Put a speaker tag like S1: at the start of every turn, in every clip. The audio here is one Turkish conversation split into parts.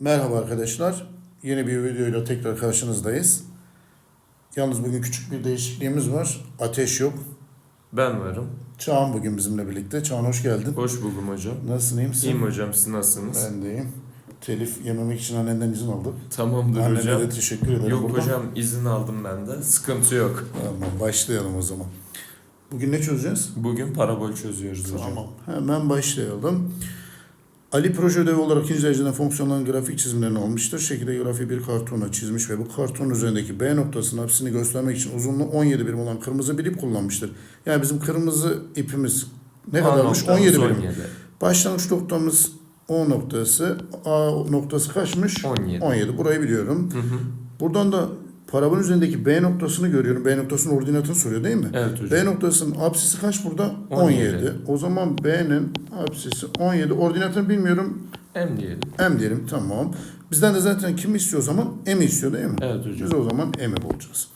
S1: Merhaba arkadaşlar. Yeni bir videoyla tekrar karşınızdayız. Yalnız bugün küçük bir değişikliğimiz var. Ateş yok.
S2: Ben varım.
S1: Çağan bugün bizimle birlikte. Çağan hoş geldin.
S2: Hoş buldum hocam.
S1: Nasılsın iyi misin?
S2: İyiyim hocam siz nasılsınız?
S1: Ben de iyiyim. Telif yememek için annenden izin aldık.
S2: Tamamdır
S1: Annene
S2: hocam.
S1: de teşekkür ederim.
S2: Yok
S1: buradan.
S2: hocam izin aldım ben de. Sıkıntı yok.
S1: Tamam başlayalım o zaman. Bugün ne çözeceğiz?
S2: Bugün parabol çözüyoruz hocam.
S1: Tamam. Hemen başlayalım. Ali proje ödevi olarak ikinci dereceden fonksiyonların grafik çizimlerini almıştır. Şekilde grafiği bir kartona çizmiş ve bu karton üzerindeki B noktasının apsisini göstermek için uzunluğu 17 birim olan kırmızı bir ip kullanmıştır. Yani bizim kırmızı ipimiz ne
S2: A
S1: kadarmış?
S2: noktamız
S1: 17 birim.
S2: 17.
S1: Başlangıç noktamız O noktası. A noktası kaçmış?
S2: 17.
S1: 17. Burayı biliyorum.
S2: Hı hı.
S1: Buradan da parabolün üzerindeki B noktasını görüyorum. B noktasının ordinatını soruyor değil mi?
S2: Evet hocam.
S1: B noktasının apsisi kaç burada?
S2: 17.
S1: 17. O zaman B'nin apsisi 17. Ordinatını bilmiyorum.
S2: M diyelim.
S1: M diyelim tamam. Bizden de zaten kim istiyor o zaman? M istiyor değil mi?
S2: Evet hocam.
S1: Biz o zaman M'i bulacağız.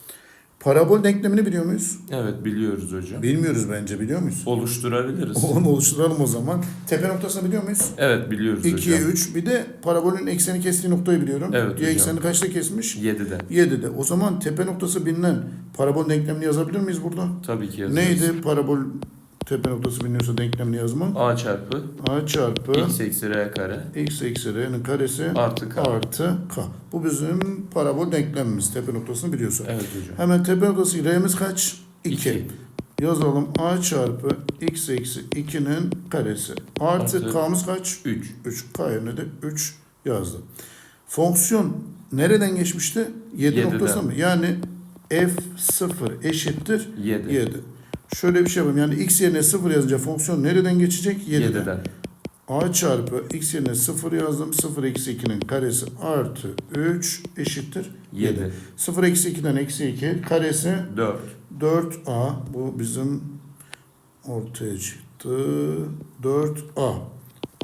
S1: Parabol denklemini biliyor muyuz?
S2: Evet biliyoruz hocam.
S1: Bilmiyoruz bence biliyor muyuz?
S2: Oluşturabiliriz.
S1: Onu oluşturalım o zaman. Tepe noktasını biliyor muyuz?
S2: Evet biliyoruz
S1: 2'ye
S2: hocam.
S1: 3. Bir de parabolün ekseni kestiği noktayı biliyorum.
S2: Evet
S1: Y
S2: hocam.
S1: ekseni kaçta kesmiş?
S2: 7'de.
S1: 7'de. O zaman tepe noktası bilinen parabol denklemini yazabilir miyiz burada?
S2: Tabii ki yazarız.
S1: Neydi parabol tepe noktası biliniyorsa denklemini yazmak?
S2: A çarpı
S1: A çarpı
S2: x eksi r kare
S1: x eksi r'nin karesi
S2: artı k.
S1: artı k. Bu bizim parabol denklemimiz. Tepe noktasını biliyorsun.
S2: Evet hocam.
S1: Hemen tepe noktası r'miz kaç? 2.
S2: İki.
S1: Yazalım a çarpı x eksi 2'nin karesi. Artı,
S2: Artı
S1: k'mız kaç?
S2: 3.
S1: 3. K yerine de 3 yazdım. Fonksiyon nereden geçmişti? 7
S2: Yediden.
S1: noktasına mı? Yani f0 eşittir
S2: 7.
S1: 7. Şöyle bir şey yapalım. Yani x yerine 0 yazınca fonksiyon nereden geçecek? 7'den.
S2: 7'den.
S1: a çarpı x yerine 0 yazdım. 0 eksi 2'nin karesi artı 3 eşittir
S2: 7.
S1: 0 eksi 2'den eksi 2 karesi
S2: 4.
S1: 4a. Bu bizim ortaya çıktı. 4a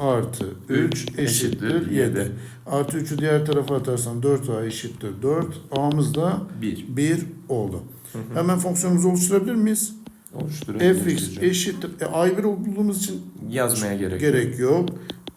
S1: artı 3 eşittir
S2: Eşittir
S1: 7.
S2: yedi.
S1: Artı 3'ü diğer tarafa atarsam 4a eşittir 4. a'mız da
S2: 1.
S1: 1 oldu.
S2: Hı hı.
S1: Hemen fonksiyonumuzu oluşturabilir miyiz?
S2: Oluşturabiliriz
S1: fx eşittir. E, a'yı 1 bulduğumuz için
S2: Yazmaya gerek,
S1: gerek yok.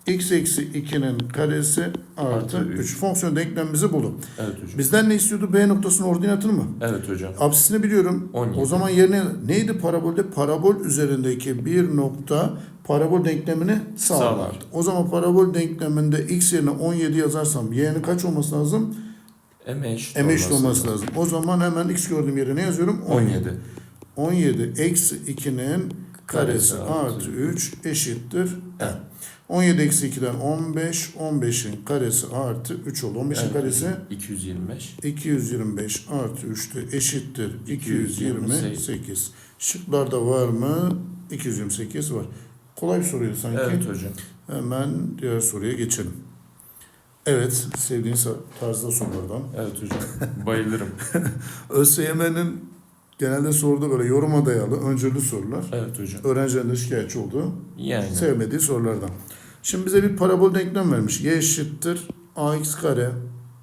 S1: x eksi 2'nin karesi artı
S2: Artı
S1: 3.
S2: üç.
S1: Fonksiyon denklemimizi bulun.
S2: Evet hocam.
S1: Bizden ne istiyordu? B noktasının ordinatını mı?
S2: Evet hocam.
S1: Absisini biliyorum.
S2: 17.
S1: O zaman yerine neydi parabolde? Parabol üzerindeki bir nokta parabol denklemini sağlar.
S2: Sağlar.
S1: O zaman parabol denkleminde x yerine 17 yazarsam y'nin kaç olması lazım?
S2: M eşit,
S1: M eşit olması lazım. O zaman hemen x gördüğüm yere ne yazıyorum?
S2: 17.
S1: 17 eksi 2'nin karesi artı
S2: artı
S1: 3 eşittir n. 17 eksi 2'den 15, 15'in karesi artı 3 oldu. 15'in
S2: Evet
S1: karesi
S2: hocam. 225.
S1: 225 artı 3'te eşittir 228.
S2: 228.
S1: Şıklarda var mı? 228 var. Kolay bir soruydu sanki.
S2: Evet hocam.
S1: Hemen diğer soruya geçelim. Evet, sevdiğin sa- tarzda sorulardan.
S2: Evet hocam. Bayılırım.
S1: ÖSYM'nin genelde sorduğu böyle yoruma dayalı öncülü sorular.
S2: Evet hocam.
S1: Öğrencilerin de şikayetçi olduğu,
S2: Yani.
S1: sevmediği sorulardan. Şimdi bize bir parabol denklem vermiş. Y eşittir ax kare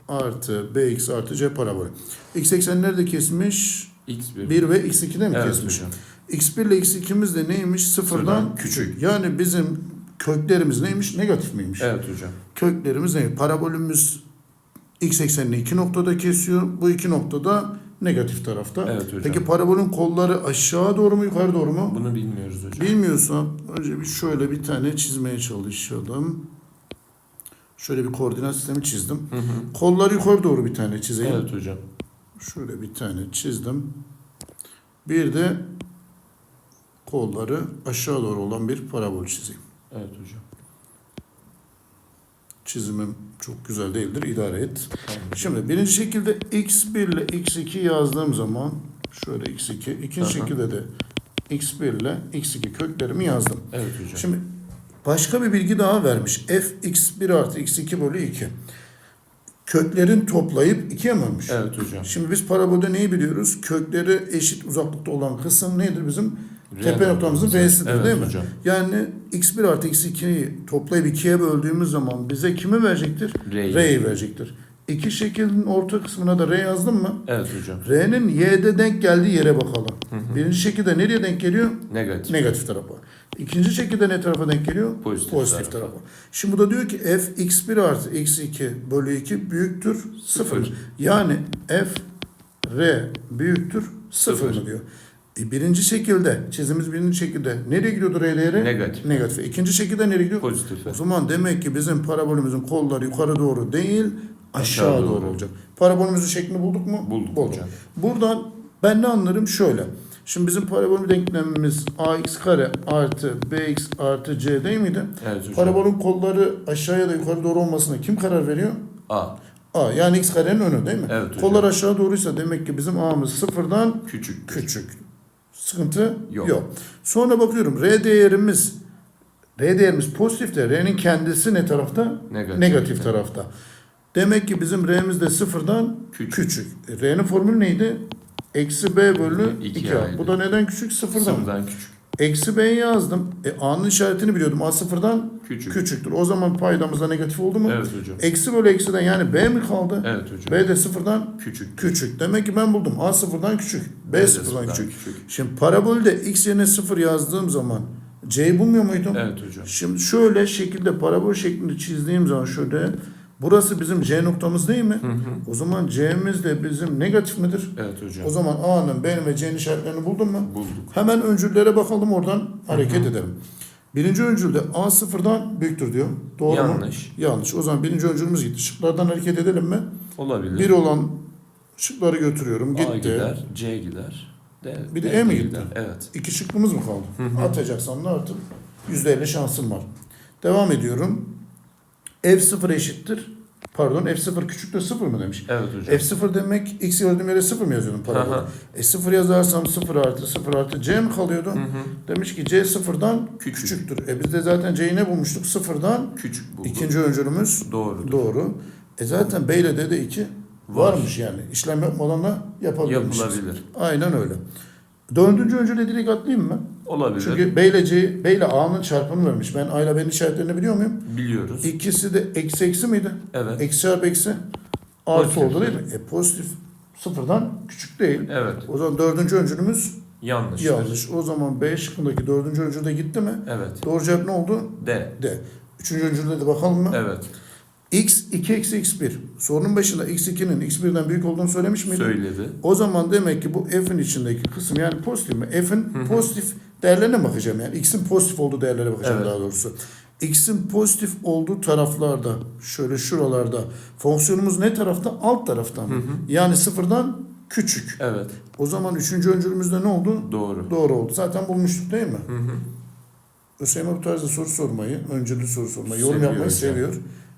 S1: artı bx artı c parabolü. X eksen nerede kesmiş?
S2: X1.
S1: 1 ve x2'de mi
S2: evet
S1: kesmiş?
S2: hocam.
S1: x1 ile x2'miz de neymiş? Sıfırdan küçük. Yani bizim köklerimiz neymiş? Negatif miymiş?
S2: Evet hocam.
S1: Köklerimiz ne? Parabolümüz x eksenini iki noktada kesiyor. Bu iki noktada negatif tarafta.
S2: Evet hocam.
S1: Peki parabolün kolları aşağı doğru mu yukarı doğru mu?
S2: Bunu bilmiyoruz hocam.
S1: Bilmiyorsan önce bir şöyle bir tane çizmeye çalışalım. Şöyle bir koordinat sistemi çizdim.
S2: Hı hı.
S1: Kolları yukarı doğru bir tane çizeyim.
S2: Evet hocam.
S1: Şöyle bir tane çizdim. Bir de kolları aşağı doğru olan bir parabol çizeyim.
S2: Evet hocam.
S1: Çizimim çok güzel değildir. idare et. Şimdi birinci şekilde x1 ile x2 yazdığım zaman şöyle x2. ikinci
S2: Aha.
S1: şekilde de x1 ile x2 köklerimi yazdım.
S2: Evet hocam.
S1: Şimdi başka bir bilgi daha vermiş. f x1 artı x2 bölü 2. Köklerin toplayıp 2'ye mi?
S2: Evet hocam.
S1: Şimdi biz parabolde neyi biliyoruz? Kökleri eşit uzaklıkta olan kısım nedir bizim? Tepe noktamızın
S2: noktamız.
S1: V'sidir
S2: evet
S1: değil mi?
S2: hocam.
S1: Yani x1 artı x2'yi toplayıp 2'ye böldüğümüz zaman bize kimi verecektir?
S2: R'yi.
S1: R'yi verecektir. İki şeklin orta kısmına da R yazdım mı?
S2: Evet hocam.
S1: R'nin Y'de denk geldiği yere bakalım.
S2: Hı hı.
S1: Birinci şekilde nereye denk geliyor?
S2: Negatif.
S1: Negatif tarafa. İkinci şekilde ne tarafa denk geliyor?
S2: Pozitif
S1: Pozitif
S2: tarafa.
S1: tarafa. Şimdi bu da diyor ki f x1 artı x2 bölü 2 büyüktür 0.
S2: Sıfır.
S1: Yani f r büyüktür 0
S2: Sıfır.
S1: mı diyor. E, birinci şekilde, çizimiz birinci şekilde nereye gidiyordu r değeri?
S2: Negatif.
S1: Negatif. İkinci şekilde nereye gidiyor?
S2: Pozitif.
S1: O zaman demek ki bizim parabolümüzün kolları yukarı doğru değil, aşağı,
S2: Aşağı
S1: doğru.
S2: doğru.
S1: olacak. Parabolümüzün şeklini bulduk mu?
S2: Bulduk hocam.
S1: Buradan ben ne anlarım? Şöyle. Şimdi bizim parabolün denklemimiz ax kare artı bx artı c değil miydi?
S2: Evet hocam.
S1: Parabolün kolları aşağıya da yukarı doğru olmasına kim karar veriyor?
S2: A.
S1: A yani x karenin önü değil mi?
S2: Evet hocam.
S1: Kollar aşağı doğruysa demek ki bizim a'mız sıfırdan
S2: Küçük.
S1: küçük. Sıkıntı yok.
S2: Yok.
S1: Sonra bakıyorum r değerimiz r değerimiz pozitifte r'nin kendisi ne tarafta?
S2: Negatif.
S1: Negatif tarafta. Demek ki bizim r'miz de sıfırdan
S2: Küçük.
S1: küçük. E, R'nin formülü neydi? Eksi b bölü
S2: İki
S1: 2 a.
S2: a'ydı.
S1: Bu da neden küçük? Sıfırdan.
S2: Sıfırdan küçük.
S1: Eksi b'yi yazdım. E, a'nın işaretini biliyordum. A sıfırdan
S2: Küçük.
S1: küçüktür. O zaman paydamız da negatif oldu mu?
S2: Evet hocam.
S1: Eksi bölü eksiden yani b mi kaldı?
S2: Evet hocam.
S1: B de sıfırdan
S2: Küçük.
S1: küçük. Demek ki ben buldum. A sıfırdan küçük. B,
S2: B de
S1: sıfırdan küçük.
S2: küçük.
S1: Şimdi parabolde x yerine sıfır yazdığım zaman c'yi bulmuyor muydum?
S2: Evet hocam.
S1: Şimdi şöyle şekilde parabol şeklinde çizdiğim zaman şöyle burası bizim c noktamız değil mi?
S2: Hı hı.
S1: O zaman c'miz de bizim negatif midir?
S2: Evet hocam.
S1: O zaman a'nın b'nin ve c'nin işaretlerini buldun mu?
S2: Bulduk.
S1: Hemen öncüllere bakalım oradan hareket
S2: Hı hı.
S1: edelim. Birinci öncülde a sıfırdan büyüktür diyor. Doğru mu?
S2: Yanlış.
S1: Yanlış. O zaman birinci öncülümüz gitti. Şıklardan hareket edelim mi?
S2: Olabilir.
S1: Bir olan şıkları götürüyorum.
S2: A
S1: Gitti.
S2: gider. C gider. D,
S1: Bir de
S2: D
S1: E mi
S2: gider.
S1: gitti?
S2: Evet.
S1: İki şıkkımız mı kaldı?
S2: Hı hı.
S1: Atacaksan da artık %50 şansım var. Devam ediyorum. F0 eşittir. Pardon F0 küçüktür 0 mı demiş.
S2: Evet hocam.
S1: F0 demek x gördüğüm yere 0 mı yazıyordum parabola? E 0 yazarsam 0 artı 0 artı c mi kalıyordu?
S2: Hı hı.
S1: Demiş ki c sıfırdan
S2: Küçük.
S1: küçüktür. E biz de zaten c'yi ne bulmuştuk? Sıfırdan
S2: Küçük bulduk.
S1: ikinci öncülümüz
S2: Doğrudur.
S1: doğru. E zaten b ile d de 2
S2: Var.
S1: varmış yani. İşlem yapmadan da yapabilmişiz.
S2: Yapılabilir.
S1: Aynen öyle. Dördüncü öncüle direkt atlayayım mı?
S2: Olabilir.
S1: Çünkü B ile C, B ile A'nın çarpımını vermiş. Ben A ile B'nin işaretlerini biliyor muyum?
S2: Biliyoruz.
S1: İkisi de eksi eksi miydi?
S2: Evet.
S1: Eksi çarpı eksi artı oldu değil mi? E pozitif sıfırdan küçük değil.
S2: Evet.
S1: O zaman dördüncü öncülümüz
S2: Yanlıştır.
S1: yanlış. O zaman B şıkkındaki dördüncü öncül de gitti mi?
S2: Evet.
S1: Doğru cevap ne oldu?
S2: D.
S1: D. Üçüncü öncülde de bakalım mı?
S2: Evet.
S1: X 2 eksi x1. Sorunun başında x2'nin x1'den büyük olduğunu söylemiş miydim?
S2: Söyledi.
S1: O zaman demek ki bu f'in içindeki kısım yani pozitif mi? F'in pozitif değerlerine bakacağım yani. X'in pozitif olduğu değerlere bakacağım
S2: Evet.
S1: daha doğrusu. X'in pozitif olduğu taraflarda, şöyle şuralarda fonksiyonumuz ne tarafta? Alt tarafta mı?
S2: Hı hı.
S1: Yani sıfırdan küçük.
S2: Evet.
S1: O zaman üçüncü öncülümüzde ne oldu?
S2: Doğru.
S1: Doğru oldu. Zaten bulmuştuk değil mi?
S2: Hı hı.
S1: Hüseyin bu tarzda soru sormayı, öncülü soru sormayı, yorum
S2: Seviyor
S1: yapmayı
S2: hocam.
S1: seviyor.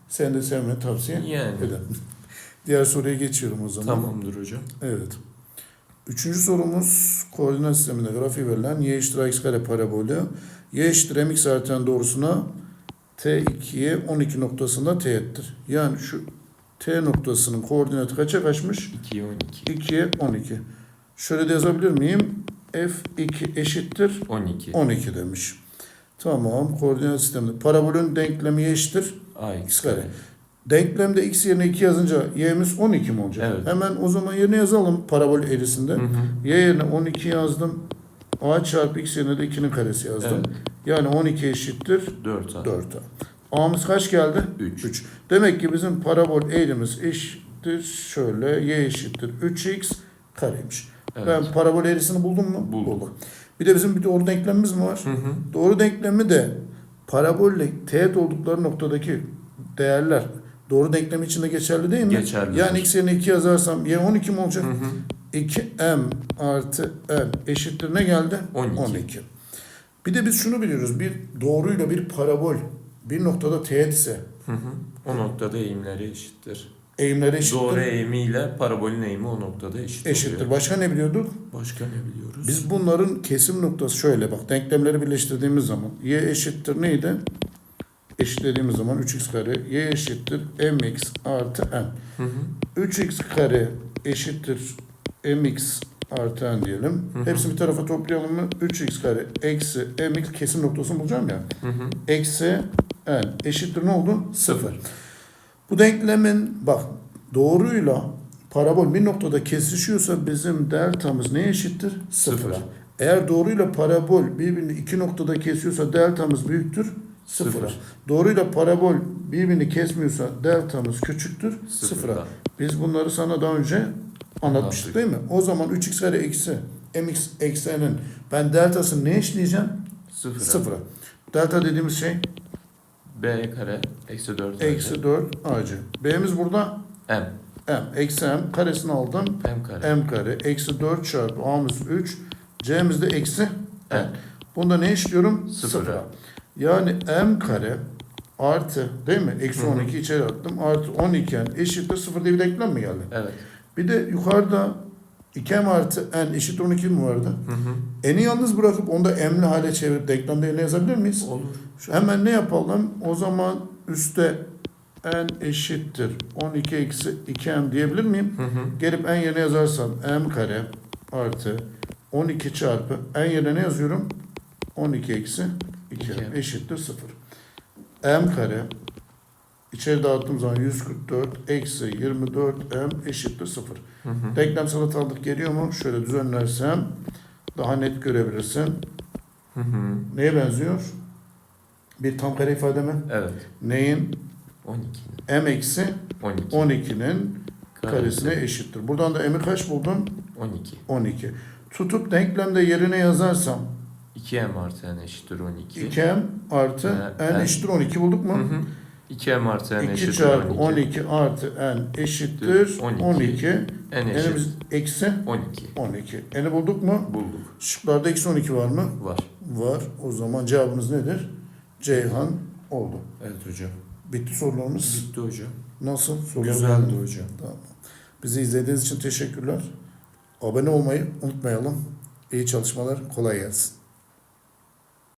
S1: Sen de sevmeni tavsiye
S2: Yani.
S1: ederim. Diğer soruya geçiyorum o zaman.
S2: Tamamdır hocam.
S1: Evet. Üçüncü sorumuz koordinat sisteminde grafiği verilen y eşittir x kare parabolü. y eşittir mx artan doğrusuna t2'ye 12 noktasında teğettir. Yani şu t noktasının koordinatı kaça kaçmış?
S2: 2'ye 12.
S1: 2'ye 12. Şöyle de yazabilir miyim? f2 eşittir
S2: 12.
S1: 12 demiş. Tamam. Koordinat sisteminde. Parabolün denklemi y eşittir
S2: AX
S1: x kare. Denklemde x yerine 2 yazınca y'miz 12 mi olacak?
S2: Evet.
S1: Hemen o zaman yerine yazalım parabol eğrisinde.
S2: Hı hı.
S1: y yerine 12 yazdım. a çarpı x yerine de 2'nin karesi yazdım.
S2: Evet.
S1: Yani 12 eşittir
S2: 4 A.
S1: 4a. a'mız kaç geldi?
S2: 3.
S1: 3. Demek ki bizim parabol eğrimiz eşittir şöyle y eşittir 3x kareymiş.
S2: Evet.
S1: Ben parabol eğrisini buldum mu?
S2: Bulduk.
S1: Bir de bizim bir doğru denklemimiz mi var?
S2: Hı hı.
S1: Doğru denklemi de parabolle teğet oldukları noktadaki değerler doğru denklem içinde geçerli değil mi?
S2: Geçerlidir.
S1: Yani x yerine 2 yazarsam y 12 mi olacak?
S2: Hı hı.
S1: 2m artı n eşittir ne geldi?
S2: 12.
S1: Bir de biz şunu biliyoruz. Bir doğruyla bir parabol bir noktada teğet ise
S2: Hı hı. O noktada eğimleri eşittir.
S1: eğimleri eşittir.
S2: Doğru eğimiyle parabolün eğimi o noktada eşit
S1: eşittir.
S2: oluyor.
S1: Başka ne biliyorduk?
S2: Başka ne biliyoruz?
S1: Biz bunların kesim noktası şöyle bak denklemleri birleştirdiğimiz zaman y eşittir neydi? Eşitlediğimiz zaman 3x kare y eşittir mx artı n.
S2: Hı hı.
S1: 3x kare eşittir mx artı n diyelim.
S2: Hı hı.
S1: Hepsini bir tarafa toplayalım mı? 3x kare eksi mx kesim noktasını bulacağım ya.
S2: Hı hı.
S1: Eksi n eşittir ne oldu?
S2: Sıfır.
S1: Bu denklemin bak Doğruyla parabol bir noktada kesişiyorsa bizim deltamız neye eşittir? Sıfıra.
S2: Sıfır.
S1: Eğer doğruyla parabol birbirini iki noktada kesiyorsa deltamız büyüktür sıfıra.
S2: Sıfır.
S1: Doğruyla parabol birbirini kesmiyorsa deltamız küçüktür sıfıra. Biz bunları sana daha önce anlatmıştık değil mi? O zaman 3x kare eksi mx eksenin ben deltasını ne eşleyeceğim?
S2: Sıfıra.
S1: Sıfıra. Delta dediğimiz şey
S2: B kare eksi 4
S1: eksi 4 ac. B'miz burada
S2: M.
S1: m. Eksi m karesini aldım.
S2: M kare.
S1: m kare eksi 4 çarpı a'mız 3. c'miz de eksi n.
S2: N.
S1: Bunda ne işliyorum?
S2: Sıfıra.
S1: Yani m kare artı değil mi? Eksi
S2: Hı hı.
S1: 12 içeri attım. Artı 12 n eşittir 0 diye bir denklem mi geldi?
S2: Evet.
S1: Bir de yukarıda 2m artı n eşittir 12 mi vardı?
S2: Hı hı.
S1: n'i yalnız bırakıp onu da m'li hale çevirip denklemde ne yazabilir miyiz?
S2: Olur.
S1: Şu hemen ne yapalım? O zaman üstte n eşittir 12 eksi 2m diyebilir miyim?
S2: Hı hı.
S1: Gelip n yerine yazarsam m kare artı 12 çarpı n yerine ne yazıyorum? 12 eksi 2
S2: İki.
S1: eşittir 0. m kare içeri dağıttığım zaman 144 eksi 24 m eşittir 0.
S2: Hı hı.
S1: Denklem salatalık geliyor mu? Şöyle düzenlersem daha net görebilirsin.
S2: Hı hı.
S1: Neye benziyor? Bir tam kare ifade mi?
S2: Evet.
S1: Neyin?
S2: 12.
S1: m eksi
S2: 12.
S1: 12'nin karesine eşittir. Buradan da m'i kaç buldum?
S2: 12.
S1: 12. Tutup denklemde yerine yazarsam
S2: 2M artı N eşittir 12.
S1: 2m artı
S2: Ee,
S1: n
S2: n.
S1: eşittir 12 bulduk mu?
S2: Hı hı. 2M artı N
S1: 2
S2: eşittir
S1: çarpı
S2: 12.
S1: 12 artı n eşittir
S2: 12.
S1: 12.
S2: N eşit
S1: N'imiz eksi
S2: 12.
S1: 12. N'i bulduk mu?
S2: Bulduk.
S1: Şıklarda eksi 12 var mı?
S2: Var.
S1: Var. O zaman cevabımız nedir? Ceyhan oldu.
S2: Evet hocam.
S1: Bitti sorularımız.
S2: Bitti hocam.
S1: Nasıl? Sorular
S2: Güzeldi
S1: mı?
S2: hocam.
S1: Tamam. Bizi izlediğiniz için teşekkürler. Abone olmayı unutmayalım. İyi çalışmalar. Kolay gelsin.